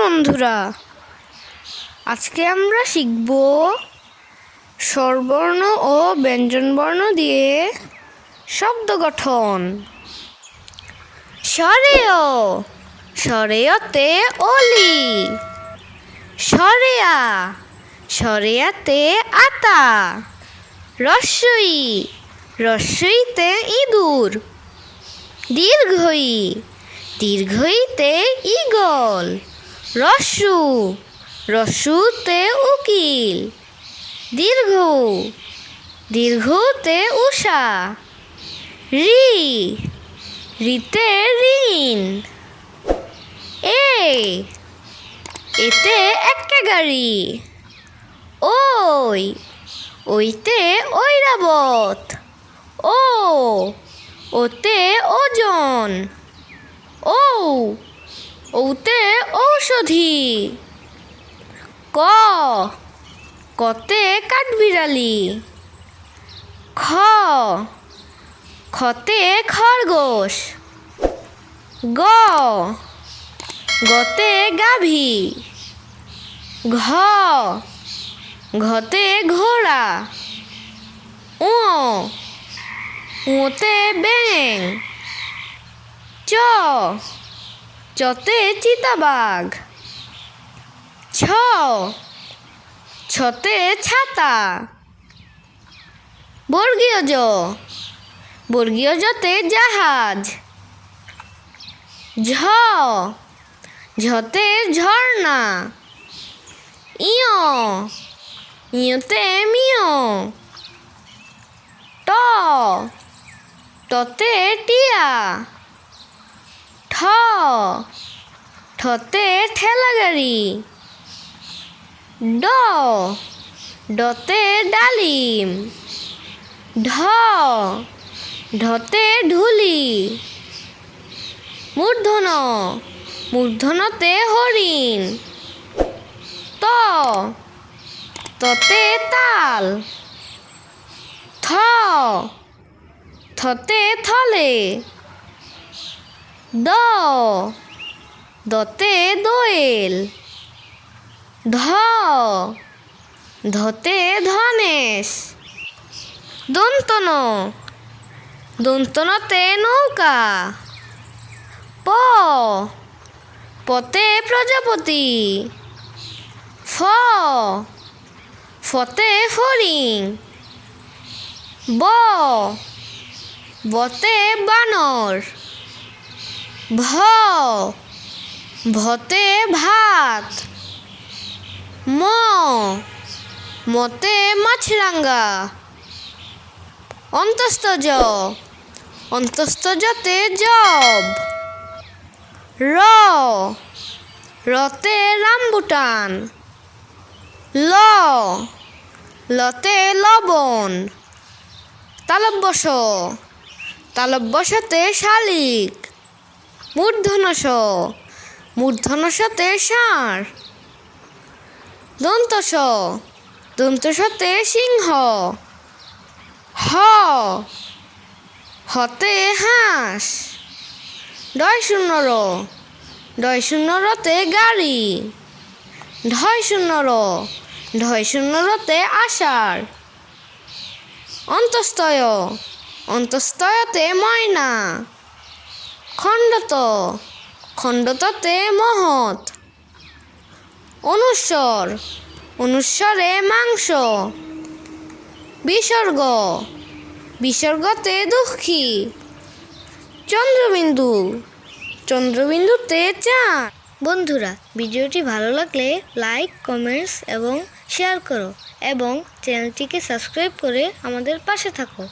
বন্ধুরা, আজকে আমরা শিখব স্বরবর্ণ ও ব্যঞ্জনবর্ণ দিয়ে শব্দ গঠন। স্বরেয় স্বরেয়তে অলি স্বরেয়া স্বরেয়াতে আতা, রস্যই, রস্যইতে ইঁদুর, দীর্ঘই, দীর্ঘইতে ইগল রস্যু রস্যুতে উকিল, দীর্ঘ, দীর্ঘতে উষা, রি, রিতে ঋণ, এ, এতে একটা গাড়ি, ওই, ওইতে ঐরাবত, ও, ওতে ওজন ও ওতে ঔষধি। ক, কতে কাঠবিড়ালি। খ, খতে খরগোশ। গ, গতে গাভী। ঘ, ঘতে ঘোড়া। ও ওতে ব্যাং চ চতে চিতাবাঘ। ছ ছতে ছাতা। বর্গীয় জ বর্গীয় জতে জাহাজ। ঝ ঝতে ঝর্ণা। ইয়। ইয়তে মিয়। ট। টতে টিয়া। ঠ ঠতে ঠেলা গাড়ি ড, ডতে ডালিম। ঢ, ঢতে ঢুলি। মূর্ধন মূর্ধনতে হরিণ। ত, ততে তাল। থ, থতে থলে। দ। দতে দোয়েল। ধ। ধতে ধনেশ। দন্তন। দন্তনতে নৌকা। প। পতে প্রজাপতি। ফ। ফতে ফড়িং। ব। বতে বানর। ভ, ভতে ভাত, ম, মতে মাছরাঙ্গা অন্তস্থ জ অন্তস্থ জতে জব, র, রতে রামবুটান, ল, লতে লবণ, তালব্যস, তালব্যসতে শালিক মূর্ধনস মূর্ধনসতে ষাঁড় দন্তস। দন্তসতে সিংহ হ। হতে হাঁস। ডয় শূন্য র ডয় শূন্য রতে গাড়ি। ঢয় শূন্য র ঢয় শূন্য রতে আষাঢ়। অন্তস্তয় অন্তস্তয়তে ময়না। খণ্ডত খণ্ডততে মহৎ। অনুস্বর, অনুস্বরে মাংস। বিসর্গ, বিসর্গতে দুঃখী। চন্দ্রবিন্দু, চন্দ্রবিন্দুতে চাঁদ। বন্ধুরা, ভিডিওটি ভালো লাগলে লাইক, কমেন্টস এবং শেয়ার করো এবং চ্যানেলটিকে সাবস্ক্রাইব করে আমাদের পাশে থাকো।